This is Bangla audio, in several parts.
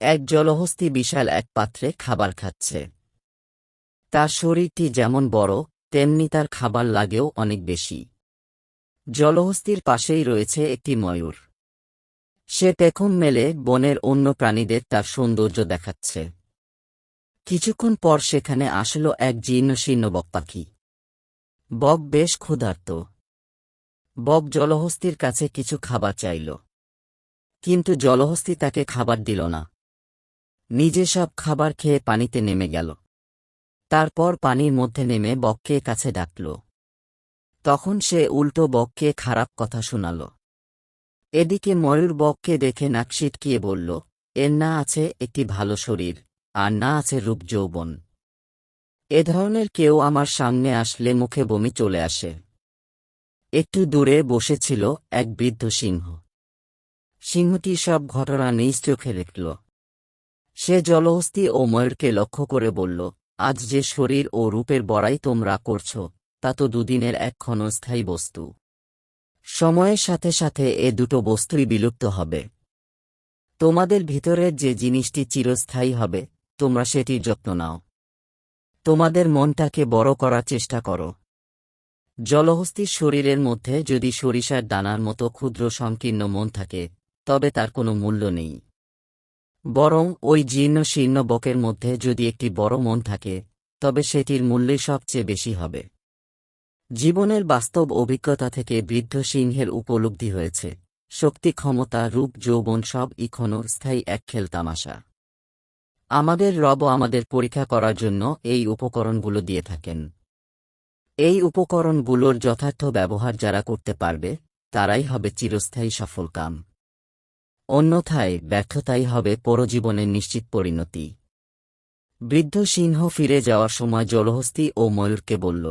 এক জলহস্তি বিশাল এক পাত্রে খাবার খাচ্ছে। তার শরীরটি যেমন বড়, তেমনি তার খাবার লাগেও অনেক বেশি। জলহস্তির পাশেই রয়েছে একটি ময়ূর। সে পেখম মেলে বনের অন্য প্রাণীদের তার সৌন্দর্য দেখাচ্ছে। কিছুক্ষণ পর সেখানে আসলো এক জীর্ণশীর্ণ বক পাখি। বক বেশ ক্ষুধার্ত। বক জলহস্তির কাছে কিছু খাবার চাইল। কিন্তু জলহস্তি তাকে খাবার দিল না। নিজে সব খাবার খেয়ে পানিতে নেমে গেল। তারপর পানির মধ্যে নেমে বককে কাছে ডাকল। তখন সে উল্টো বককে খারাপ কথা শোনাল। এদিকে ময়ূর বককে দেখে নাক সিটকিয়ে বলল, এর না আছে একটি ভালো শরীর, আর না আছে রূপ যৌবন। এ ধরনের কেউ আমার সামনে আসলে মুখে বমি চলে আসে। একটু দূরে বসেছিল এক বৃদ্ধ সিংহ। সিংহটি সব ঘটনা নিজ চোখে দেখল। সে জলহস্তি ও ময়ূরকে লক্ষ্য করে বলল, আজ যে শরীর ও রূপের বড়াই তোমরা করছ, তা তো দুদিনের এক ক্ষণস্থায়ী বস্তু। সময়ের সাথে সাথে এ দুটো বস্তুই বিলুপ্ত হবে। তোমাদের ভিতরের যে জিনিসটি চিরস্থায়ী হবে, তোমরা সেটির যত্ন নাও। তোমাদের মনটাকে বড় করার চেষ্টা করো। জলহস্তির শরীরের মধ্যে যদি সরিষার দানার মতো ক্ষুদ্র সংকীর্ণ মন থাকে, তবে তার কোনো মূল্য নেই। বরং ওই জীর্ণ শীর্ণ বকের মধ্যে যদি একটি বড় মন থাকে, তবে সেটির মূল্যই সবচেয়ে বেশি হবে। জীবনের বাস্তব অভিজ্ঞতা থেকে বৃদ্ধ সিংহের উপলব্ধি হয়েছে। শক্তি, ক্ষমতা, রূপ, যৌবন সব ইক্ষণ স্থায়ী এক খেল তামাশা। আমাদের রব আমাদের পরীক্ষা করার জন্য এই উপকরণগুলো দিয়ে থাকেন। এই উপকরণগুলোর যথার্থ ব্যবহার যারা করতে পারবে, তারাই হবে চিরস্থায়ী সফল কাম অন্যথায় ব্যর্থতাই হবে পরজীবনের নিশ্চিত পরিণতি। বৃদ্ধ সিংহ ফিরে যাওয়ার সময় জলহস্তি ও ময়ূরকে বলল,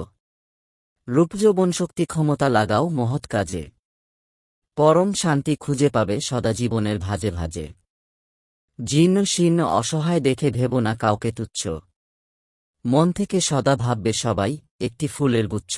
রূপযৌবন শক্তি ক্ষমতা লাগাও মহৎ কাজে। পরম শান্তি খুঁজে পাবে সদা জীবনের ভাজে ভাজে। জীর্ণ শীর্ণ অসহায় দেখে ভেব না কাউকে তুচ্ছ। মন থেকে সদা ভাববে সবাই একটি ফুলের গুচ্ছ।